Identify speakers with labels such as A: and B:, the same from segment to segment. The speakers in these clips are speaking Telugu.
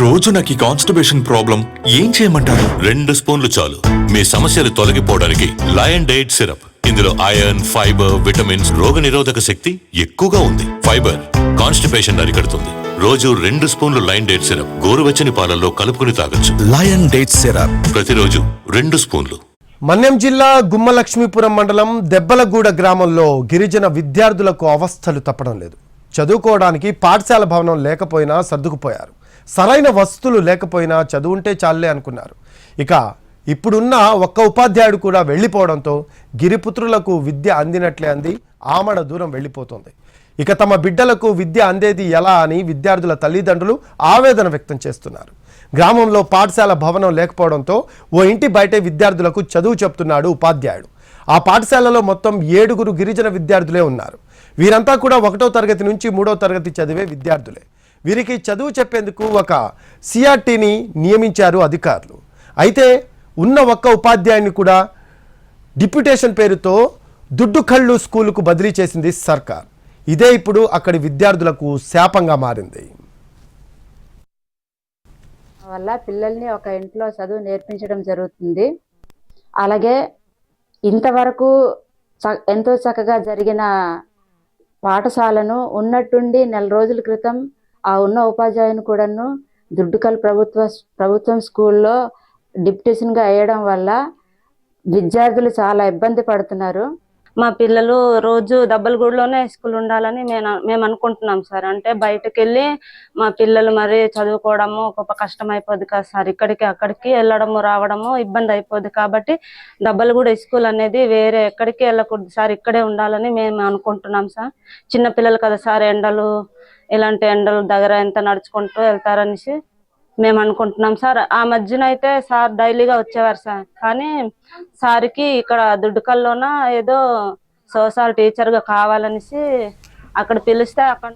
A: రోజు నాకు ఈ కాన్స్టిపేషన్ ప్రాబ్లం ఏం చేయమంటారు?
B: రెండు స్పూన్లు చాలు. మీ సమస్యలు తొలగిపోవడానికి లయన్ డైట్ సిరప్ ఇందులో ఐరన్ ఫైబర్ విటమిన్స్ రోగ నిరోధక శక్తి ఎక్కువగా ఉంది. ఫైబర్ కాన్స్టిపేషన్ అరికడుతుంది. రోజు రెండు స్పూన్లు లైన్ డేట్ సిరప్ గోరువెచ్చని పాలల్లో కలుపుకుని తాగొచ్చు.
C: లయన్ డేట్ సిరప్
B: ప్రతిరోజు రెండు స్పూన్లు.
D: మన్యం జిల్లా గుమ్మలక్ష్మీపురం మండలం దెబ్బలగూడ గ్రామంలో గిరిజన విద్యార్థులకు అవస్థలు తప్పడం లేదు. చదువుకోవడానికి పాఠశాల భవనం లేకపోయినా సర్దుకుపోయారు. సరైన వసతులు లేకపోయినా చదువుంటే చాలే అనుకున్నారు. ఇక ఇప్పుడున్న ఒక్క ఉపాధ్యాయుడు కూడా వెళ్ళిపోవడంతో గిరిపుత్రులకు విద్య అందినట్లే అంది. ఆమడ దూరం వెళ్ళిపోతుంది. ఇక తమ బిడ్డలకు విద్య అందేది ఎలా అని విద్యార్థుల తల్లిదండ్రులు ఆవేదన వ్యక్తం చేస్తున్నారు. గ్రామంలో పాఠశాల భవనం లేకపోవడంతో ఓ ఇంటి బయటే విద్యార్థులకు చదువు చెప్తున్నాడు ఉపాధ్యాయుడు. ఆ పాఠశాలలో మొత్తం ఏడుగురు గిరిజన విద్యార్థులే ఉన్నారు. వీరంతా కూడా ఒకటో తరగతి నుంచి మూడో తరగతి చదివే విద్యార్థులే. వీరికి చదువు చెప్పేందుకు ఒక సిఆర్టీని నియమించారు అధికారులు. అయితే ఉన్న ఒక్క ఉపాధ్యాయుని కూడా డిప్యుటేషన్ పేరుతో దుడ్డు కళ్ళు స్కూలుకు బదిలీ చేసింది సర్కార్. ఇదే ఇప్పుడు అక్కడి విద్యార్థులకు శాపంగా మారింది.
E: వల్ల పిల్లల్ని ఒక ఇంట్లో చదువు నేర్పించడం జరుగుతుంది. అలాగే ఇంతవరకు చ- ఎంతో చక్కగా జరిగిన పాఠశాలను ఉన్నట్టుండి నెల రోజుల క్రితం ఆ ఉన్న ఉపాధ్యాయుని కూడాను దుడ్డుకల్ ప్రభుత్వ ప్రభుత్వం స్కూల్లో డిప్యూటేషన్గా వేయడం వల్ల విద్యార్థులు చాలా ఇబ్బంది పడుతున్నారు.
F: మా పిల్లలు రోజు దబ్బలగూడలోనే స్కూల్ ఉండాలని మేము మేము అనుకుంటున్నాం సార్. అంటే బయటకు వెళ్ళి మా పిల్లలు మరి చదువుకోవడము గొప్ప కష్టం అయిపోద్ది కదా సార్. ఇక్కడికి అక్కడికి వెళ్ళడము రావడము ఇబ్బంది అయిపోద్ది కాబట్టి దబ్బలగూడ స్కూల్ అనేది వేరే ఎక్కడికి వెళ్ళకూడదు సార్. ఇక్కడే ఉండాలని మేము అనుకుంటున్నాం సార్. చిన్న పిల్లలు కదా సార్ ఎండలు ఇలాంటి ఎండల దగ్గర ఎంత నడుచుకుంటూ వెళ్తారనేసి మేము అనుకుంటున్నాం. సార్ ఆ మధ్యన అయితే సార్ డైలీగా వచ్చేవారు సార్. కానీ సార్కి ఇక్కడ దుడ్డుకల్లోన ఏదో సోషల్ టీచర్గా కావాలనేసి అక్కడ పిలిస్తే అక్కడ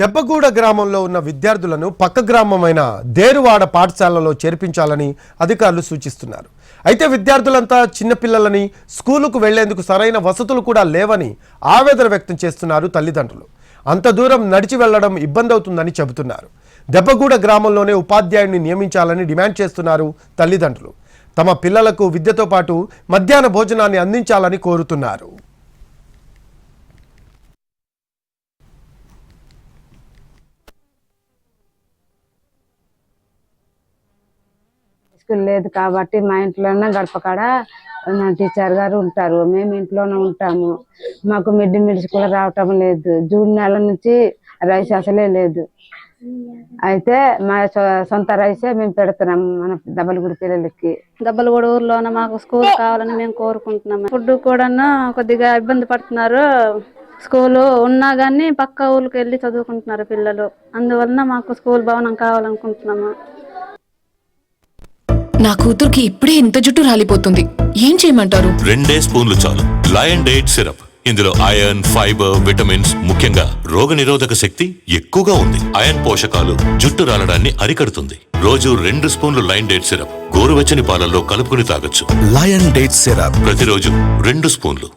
D: దెబ్బగూడ గ్రామంలో ఉన్న విద్యార్థులను పక్క గ్రామమైన దేరువాడ పాఠశాలలో చేర్పించాలని అధికారులు సూచిస్తున్నారు. అయితే విద్యార్థులంతా చిన్నపిల్లలని స్కూలుకు వెళ్ళేందుకు సరైన వసతులు కూడా లేవని ఆవేదన వ్యక్తం చేస్తున్నారు తల్లిదండ్రులు. అంత దూరం నడిచి వెళ్ళడం ఇబ్బంది అవుతుందని చెబుతున్నారు. దెబ్బగూడ గ్రామంలోనే ఉపాధ్యాయుడిని నియమించాలని డిమాండ్ చేస్తున్నారు తల్లిదండ్రులు. తమ పిల్లలకు విద్యతో పాటు మధ్యాహ్న భోజనాన్ని అందించాలని కోరుతున్నారు.
E: స్కూల్ లేదు కాబట్టి మా ఇంట్లోనే గడపకాడ నా టీచర్ గారు ఉంటారు. మేము ఇంట్లోనే ఉంటాము. మాకు మిడ్ మిల్స్ కూడా రావటం లేదు. జూన్ నెల నుంచి రైస్ అసలే లేదు. అయితే మా సొంత రైసే మేము పెడుతున్నాం మన దెబ్బలగుడి పిల్లలకి.
G: దెబ్బలగూడ ఊర్లోన మాకు స్కూల్ కావాలని మేము కోరుకుంటున్నాము ఫుడ్ కూడా కొద్దిగా ఇబ్బంది పడుతున్నారు. స్కూలు ఉన్నా కానీ పక్క ఊళ్ళకి వెళ్ళి చదువుకుంటున్నారు పిల్లలు. అందువలన మాకు స్కూల్ భవనం కావాలనుకుంటున్నాము.
H: నా కూతురికి ఇప్పుడే ఇంత జుట్టు రాలిపోతుంది. ఏం చేయమంటారు?
B: రెండే స్పూన్లు చాలు. లయన్ డైట్ సిరప్ ఇందులో ఐరన్ ఫైబర్ విటమిన్స్ ముఖ్యంగా రోగ నిరోధక శక్తి ఎక్కువగా ఉంది. ఐరన్ పోషకాలు జుట్టు రాలడాన్ని అరికడుతుంది. రోజు రెండు స్పూన్లు లైన్ డేట్ సిరప్ గోరువెచ్చని పాలల్లో కలుపుకుని తాగొచ్చు.
C: లయన్ డేట్ సిరప్
B: ప్రతిరోజు రెండు స్పూన్లు.